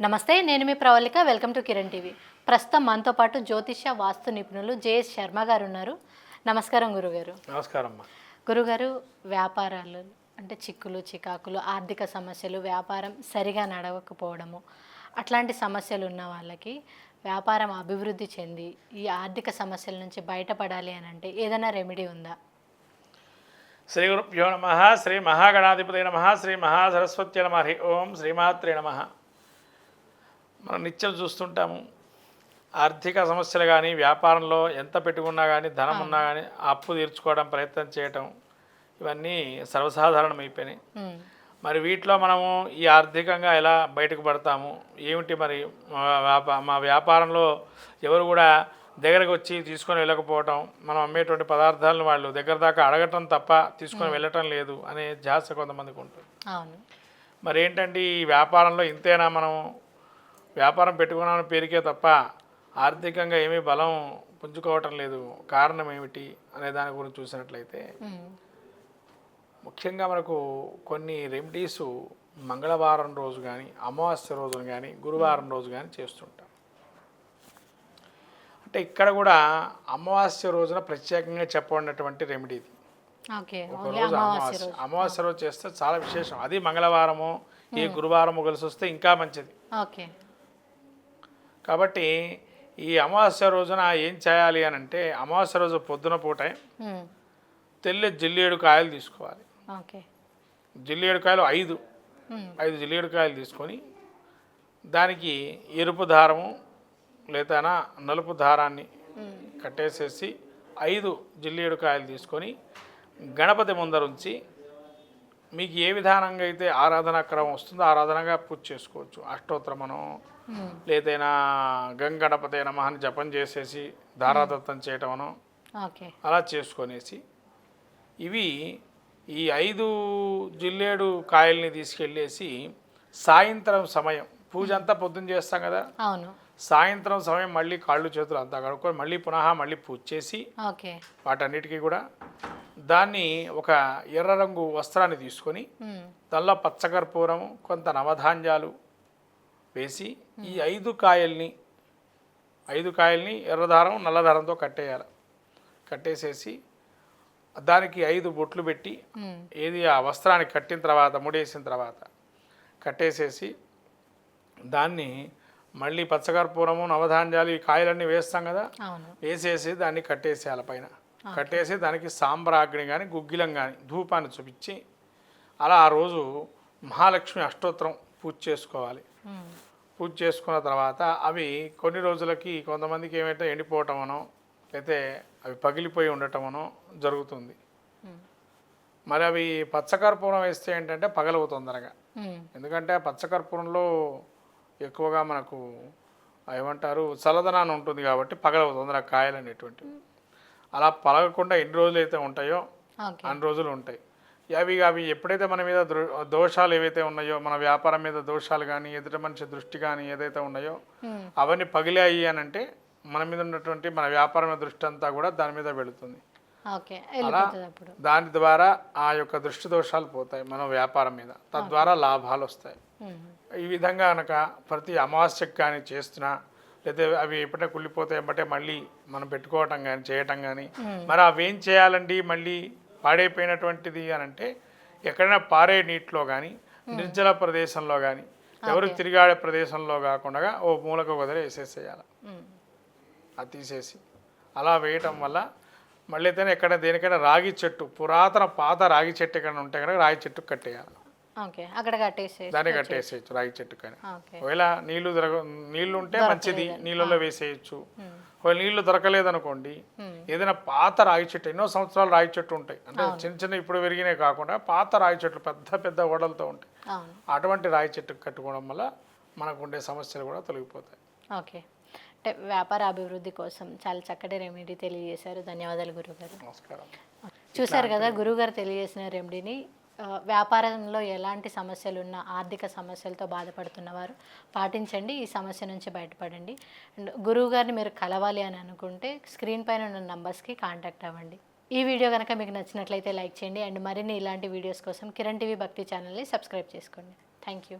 నమస్తే నేను మీ Pravalika. Welcome to Kiran TV. ప్రస్తుతం మనతో పాటు జ్యోతిష్య వాస్తు నిపుణులు జేఎస్ శర్మ గారు ఉన్నారు. నమస్కారం గురుగారు. నమస్కారం గురుగారు వ్యాపారాలు అంటే చిక్కులు చికాకులు ఆర్థిక సమస్యలు వ్యాపారం సరిగా నడవకపోవడము అట్లాంటి సమస్యలు ఉన్న వాళ్ళకి వ్యాపారం అభివృద్ధి చెంది ఈ ఆర్థిక సమస్యల నుంచి బయటపడాలి అని అంటే ఏదైనా రెమెడీ ఉందా? శ్రీ గురుభ్యో నమ శ్రీ మహాగణాధిపతి నమ శ్రీ మహాసరస్వతి నమ హరి ఓం శ్రీమాత్రే నమ. మనం నిత్యం చూస్తుంటాము. ఆర్థిక సమస్యలు కానీ వ్యాపారంలో ఎంత పెట్టుకున్నా కానీ ధనం ఉన్నా కానీ అప్పు తీర్చుకోవడం ప్రయత్నం చేయటం ఇవన్నీ సర్వసాధారణం అయిపోయినాయి. ఉమ్, మరి వీటిలో మనము ఈ ఆర్థికంగా ఎలా బయటకు పడతాము? ఏమిటి మరి మా వ్యాపా మా వ్యాపారంలో ఎవరు కూడా దగ్గరకు వచ్చి తీసుకొని వెళ్ళకపోవటం మనం అమ్మేటువంటి పదార్థాలను వాళ్ళు దగ్గర దాకా అడగటం తప్ప తీసుకొని వెళ్ళటం లేదు అనే ధ్యాస కొంతమందికి ఉంటుంది. అవును. మరి ఏంటంటే ఈ వ్యాపారంలో ఇంతేనా మనం వ్యాపారం పెట్టుకున్నామని పేరుకే తప్ప ఆర్థికంగా ఏమీ బలం పుంజుకోవటం లేదు. కారణం ఏమిటి అనే దాని గురించి చూసినట్లయితే ముఖ్యంగా మనకు కొన్ని రెమెడీస్ మంగళవారం రోజు కానీ అమావాస్య రోజున కానీ గురువారం రోజు కానీ చేస్తుంటాం. అంటే ఇక్కడ కూడా అమావాస్య రోజున ప్రత్యేకంగా చెప్పబడినటువంటి రెమెడీ ఇది. ఓకే ఒక ఓన్లీ రోజు అమావాస్య అమావాస్య రోజు. చేస్తే చాలా విశేషం. అది మంగళవారము ఈ గురువారము కలిసి వస్తే ఇంకా మంచిది. ఓకే. కాబట్టి ఈ అమావాస్య రోజున ఏం చేయాలి అని అంటే అమావాస్య రోజు పొద్దున పూట తెల్ల జిల్లేడు కాయలు తీసుకోవాలి. ఓకే. జిల్లేడు కాయలు ఐదు. ఐదు జిల్లేడు కాయలు తీసుకొని దానికి ఎరుపు దారము లేదా నలుపు దారాన్ని కట్టేసేసి ఐదు జిల్లేడు కాయలు తీసుకొని గణపతి ముందరుంచి మీకు ఏ విధానంగా అయితే ఆరాధనా క్రమం వస్తుందో ఆరాధనగా పూజ చేసుకోవచ్చు. అష్టోత్తరమనో ఉమ్, లేదైనా గంగణపతి నమ అని జపం చేసేసి ధారాదత్తం చేయటమనో ఓకే. అలా చేసుకొనేసి ఇవి ఈ ఐదు జిల్లేడు కాయల్ని తీసుకెళ్ళేసి సాయంత్రం సమయం పూజ అంతా పొద్దున్న చేస్తాం కదా? అవును. సాయంత్రం సమయం మళ్ళీ కాళ్ళు చేతులు అంతా కడుక్కొని మళ్ళీ పునః మళ్ళీ పూజ చేసి ఓకే. వాటన్నిటికీ కూడా దాన్ని ఒక ఎర్ర రంగు వస్త్రాన్ని తీసుకొని దానిలో పచ్చకర్పూరం కొంత నవధాన్యాలు వేసి ఈ ఐదు కాయల్ని ఐదు కాయల్ని ఎర్రదారం నల్లదారంతో కట్టేయాలి. కట్టేసేసి దానికి ఐదు బొట్లు పెట్టి ఏది ఆ వస్త్రానికి కట్టిన తర్వాత ముడేసిన తర్వాత కట్టేసేసి దాన్ని మళ్ళీ పచ్చకర్పూరము నవధాన్యాలు ఈ కాయలన్నీ వేస్తాం కదా? వేసేసి దాన్ని కట్టేసేయాలి పైన. కట్టేసి దానికి సాంబ్రాగ్ని కానీ గుగ్గిలం కానీ ధూపాన్ని చూపించి అలా ఆ రోజు మహాలక్ష్మి అష్టోత్తరం పూజ చేసుకోవాలి. పూజ చేసుకున్న తర్వాత అవి కొన్ని రోజులకి కొంతమందికి ఏమైతే ఎండిపోవటమనో లేకపోతే అవి పగిలిపోయి ఉండటమనో జరుగుతుంది. మరి అవి పచ్చకర్పూరం వేస్తే ఏంటంటే పగలవు తొందరగా ఎందుకంటే పచ్చకర్పూరంలో ఎక్కువగా మనకు ఏమంటారు చల్లదనాన్ని ఉంటుంది కాబట్టి పగలవు తొందరగా కాయలు అనేటువంటివి. అలా పలగకుండా ఎన్ని రోజులు అయితే ఉంటాయో అన్ని రోజులు ఉంటాయి. అవి అవి ఎప్పుడైతే మన మీద దోషాలు ఏవైతే ఉన్నాయో మన వ్యాపారం మీద దోషాలు కానీ ఎదుటి మనిషి దృష్టి కానీ ఏదైతే ఉన్నాయో అవన్నీ పగిలాయి అని అంటే మన మీద ఉన్నటువంటి మన వ్యాపారం దృష్టి అంతా కూడా దాని మీద వెళుతుంది. అప్పుడు. దాని ద్వారా ఆ యొక్క దృష్టి దోషాలు పోతాయి మన వ్యాపారం మీద. తద్వారా లాభాలు వస్తాయి. ఈ విధంగా కనుక ప్రతి అమావాస్యకు కానీ చేస్తున్నా లేదా అవి ఎప్పుడైనా కుళ్ళిపోతే ఎమ్మటే మళ్ళీ మనం పెట్టుకోవటం కానీ చేయటం కానీ మరి అవి ఏం చేయాలండి? మళ్ళీ పాడైపోయినటువంటిది అని అంటే ఎక్కడైనా పారే నీటిలో కానీ నిర్జల ప్రదేశంలో కానీ ఎవరు తిరిగాడే ప్రదేశంలో కాకుండా ఓ మూలకు వదిలి వేసేసేయాలి. అది తీసేసి అలా వేయటం వల్ల మళ్ళీ అయితే ఎక్కడ దేనికైనా రాగి చెట్టు పురాతన పాత రాగి చెట్టు ఎక్కడ ఉంటే కనుక రాగి చెట్టు కట్టేయాలి. ఓకే అక్కడ దాన్ని కట్టేసేయచ్చు రాగి చెట్టు కానీ ఒకవేళ నీళ్ళు దొరక నీళ్ళు ఉంటే మంచిది నీళ్ళలో వేసేయచ్చు. ఒకవేళ నీళ్ళు దొరకలేదు అనుకోండి ఏదైనా పాత రాగి చెట్టు ఎన్నో సంవత్సరాలు రాగి చెట్టు ఉంటాయి. అంటే చిన్న చిన్న ఇప్పుడు పెరిగినాయి కాకుండా పాత రాగి చెట్లు పెద్ద పెద్ద ఓడలతో ఉంటాయి. అటువంటి రాగి చెట్టు కట్టుకోవడం వల్ల మనకు ఉండే సమస్యలు కూడా తొలగిపోతాయి. ఓకే. అంటే వ్యాపార అభివృద్ధి కోసం చాలా చక్కటి రెమెడీ తెలియజేశారు. ధన్యవాదాలు గురుగారు. నమస్కారం. చూశారు కదా గురుగారు తెలియజేసిన రెమెడీని వ్యాపారంలో ఎలాంటి సమస్యలు ఉన్నా ఆర్థిక సమస్యలతో బాధపడుతున్నవారు పాటించండి. ఈ సమస్య నుంచి బయటపడండి. అండ్ గురువు గారిని మీరు కలవాలి అని అనుకుంటే స్క్రీన్ పైన ఉన్న నంబర్స్కి కాంటాక్ట్ అవ్వండి. ఈ వీడియో కనుక మీకు నచ్చినట్లయితే లైక్ చేయండి. అండ్ మరిన్ని ఇలాంటి వీడియోస్ కోసం కిరణ్ టీవీ భక్తి ఛానల్ని సబ్స్క్రైబ్ చేసుకోండి. Thank you.